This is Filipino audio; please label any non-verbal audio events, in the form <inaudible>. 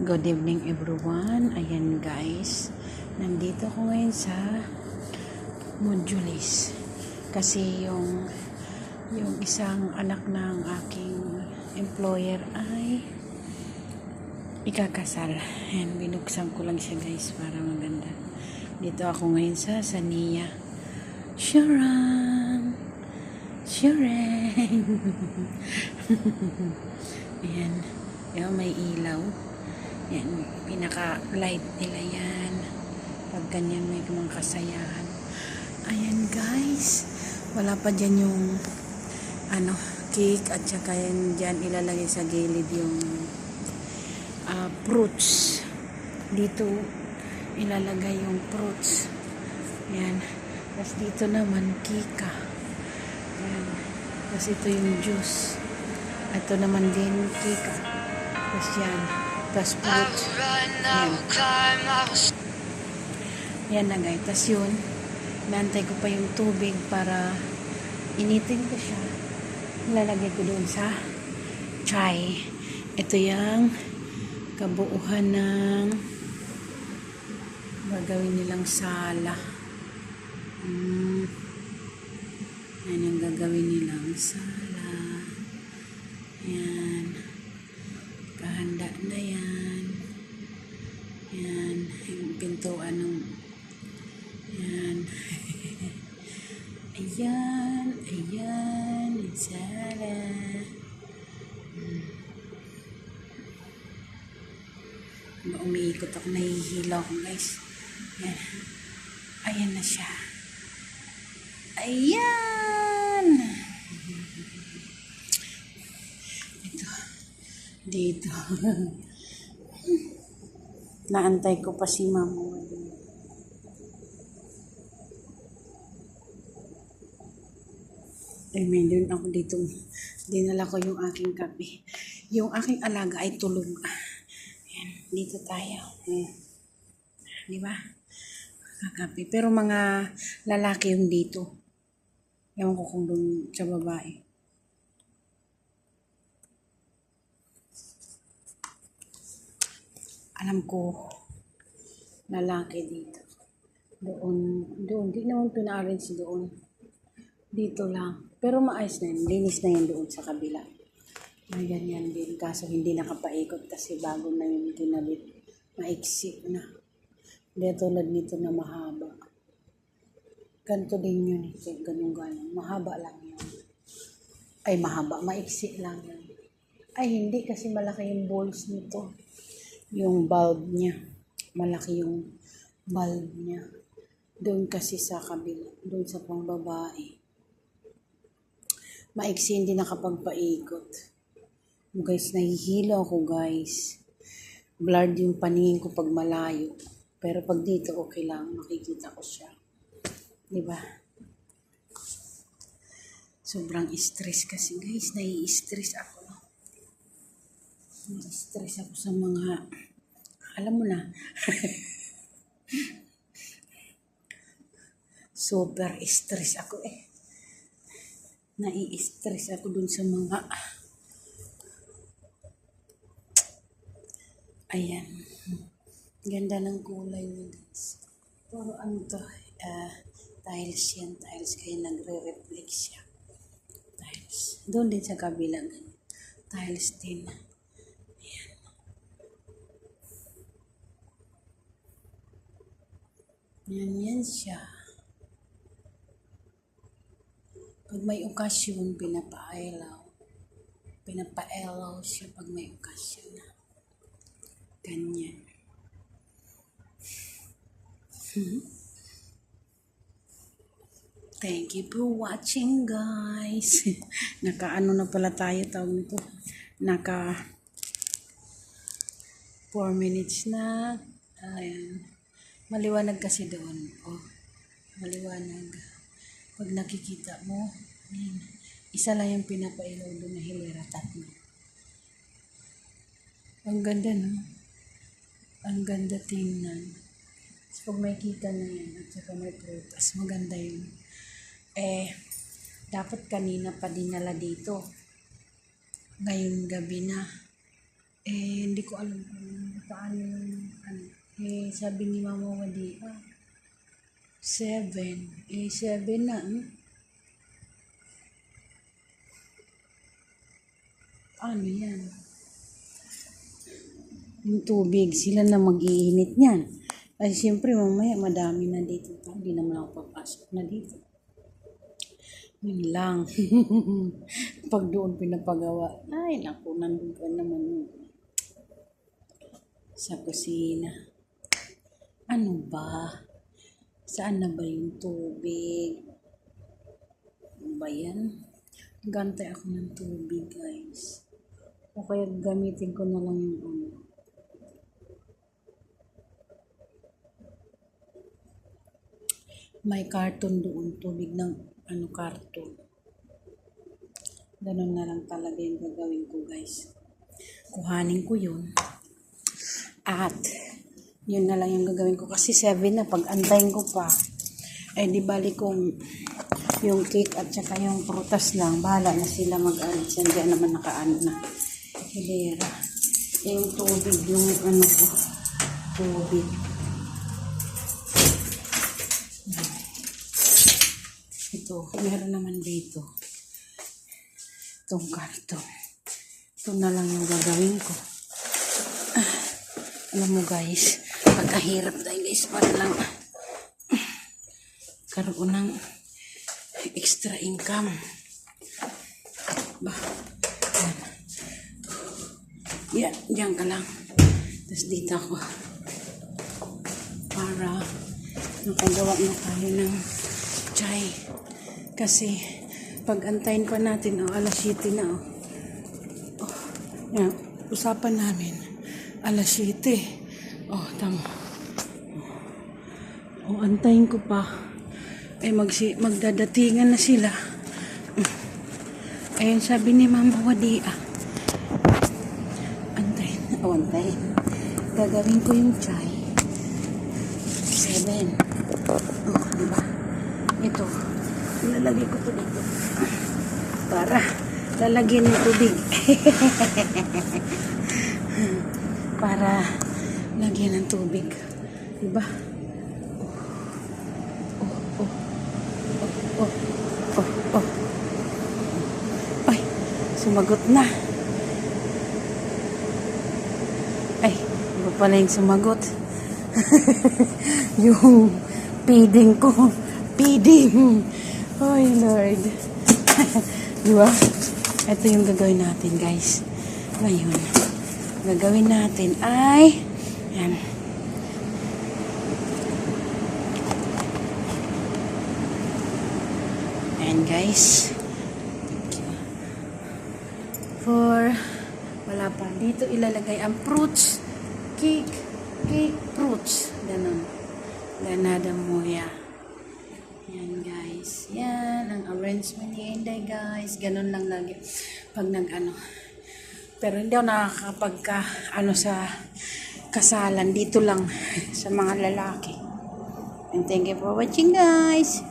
Good evening everyone. Ayan guys. Nandito ako ngayon sa Modulis. Kasi yung yung isang anak ng aking employer ay ikakasal. And binuksan ko lang siya guys para maganda. Dito ako ngayon sa Sania. Sharon! Sharon! <laughs> Ayan. Ayan, may ilaw. Yan, pinaka-light nila yan. Pag ganyan may mga kasayahan. Ayan guys. Wala pa dyan yung ano, cake at saka yan dyan ilalagay sa gilid yung ah, fruits. Dito ilalagay yung fruits. Yan. Tapos dito naman kika. Yan. Tapos ito yung juice. Ito naman din kika. Tapos yan. Tapos fruits. Yan. Na guys. Tapos yun, nantay ko pa yung tubig para initin ko siya. Lalagay ko doon sa chai. Ito yung kabuuhan ng gagawin nilang sala. Hmm. Yan ang gagawin nilang sala. Ayan. Ayan. Sala. Hmm. Umiikot ako. Nahihilo ako guys. Yan. Ayan na siya. Ayan! Ito. Dito. <laughs> Naantay ko pa si mama. Ay, doon ako dito. Dinala ko yung aking kape. Yung aking alaga ay tulog. Ayan, dito tayo. Ayan. Di ba? Kakape. Pero mga lalaki yung dito. Ewan ko kung doon sa babae. Alam ko, lalaki dito. Doon, doon. Di naman pina-arrange doon. Dito lang. Pero maayos na yan. Linis na yan doon sa kabila. May ganyan din. Kaso hindi nakapaikot kasi bago na yung ginabit. Maiksi na. Hindi tulad nito na mahaba. Ganito din yun. eh. Ganun ganun. Mahaba lang yun. Ay, mahaba. Maiksi lang yun. Ay, hindi kasi malaki yung balls nito. Yung bulb niya. Malaki yung bulb niya. Doon kasi sa kabila. Doon sa pangbabae. Maiksi hindi nakapagpaikot. Guys, nahihilo ako guys. Blurred yung paningin ko pag malayo. Pero pag dito, okay lang. Makikita ko siya. Di ba? Sobrang stress kasi guys. Nai-stress ako. Nai-stress ako sa mga... Alam mo na. <laughs> Super stress ako eh. Nai-stress ako dun sa mga... Ayan. Ganda ng kulay niya guys. Pero ano to? ah, tiles yan. Tiles kaya nagre-reflect siya. Tiles. Doon din sa kabila. Tiles din. Ayan. Yan yan siya. Pag may okasyon, pinapailaw. Pinapailaw siya pag may okasyon na. Ganyan. Hmm. Thank you for watching, guys. <laughs> Naka-ano na pala tayo tawag nito. Naka 4 minutes na. Ayan. Maliwanag kasi doon. Oh, maliwanag. Pag nakikita mo, ayan. isa lang yung pinapailaw doon na hilera tatlo. Ang ganda, no? Ang ganda tingnan. So, pag may kita na yan at saka may prutas, maganda yun. Eh, dapat kanina pa dinala dito. Ngayong gabi na. Eh, hindi ko alam kung paano yung, ano, eh, sabi ni Mama Wadi, ah, seven. Eh, seven na, hmm? Ano yan? Yung tubig, sila na mag-iinit niyan. Ay, siyempre, mamaya madami na dito. Hindi naman ako papasok na dito. Yun lang. <laughs> Pag doon pinapagawa, ay, naku, nandun ka naman. Sa kusina. Ano ba? Saan na ba yung tubig? Ano ba yan? Gantay ako ng tubig, guys. O kaya gamitin ko na lang yung ano. May karton doon, tubig ng ano karton. Ganun na lang talaga yung gagawin ko, guys. Kuhanin ko yun. At, yun na lang yung gagawin ko. Kasi 7 na, pag antayin ko pa, eh di bali kung yung cake at saka yung prutas lang, bahala na sila mag-alit. Diyan naman nakaano na. Hilera. Eh, yung tubig, yung ano ko, tubig. Ito, meron naman dito. Itong karton. Ito na lang yung gagawin ko. Ah, alam mo guys, pagkahirap tayo guys para lang karoon ng extra income. Ba, yan. Yan, ka lang. Tapos dito ako. Para nakagawa na tayo ng chai. Kasi, pag antayin pa natin, oh, alas 7 na, oh. oh yan, usapan namin, alas 7. Oh, tama. Oh, antayin ko pa. Eh, magsi magdadatingan na sila. Mm. Ayun, sabi ni Mama Wadia. Antayin. Oh, antayin. Gagawin ko yung chai. Seven. Oh, diba? Ito. Ilalagay ko to dito. Para lalagyan ng tubig. <laughs> Para lagyan ng tubig. Diba? Oh, oh, oh, oh, oh. Ay, sumagot na. Ay, iba pala yung sumagot. <laughs> yung feeding ko. Feeding. Ay, Lord. <laughs> Di ba? Ito yung gagawin natin, guys. Ngayon, gagawin natin ay, yan. Ayan, guys. For, wala pa. Dito ilalagay ang fruits. Cake. Cake fruits. Ganon. Ganada moya. Yan guys. Yan ang arrangement ni Inday guys. Ganon lang lagi. Pag nag ano. Pero hindi ako nakakapagka ano sa kasalan. Dito lang sa mga lalaki. And thank you for watching guys.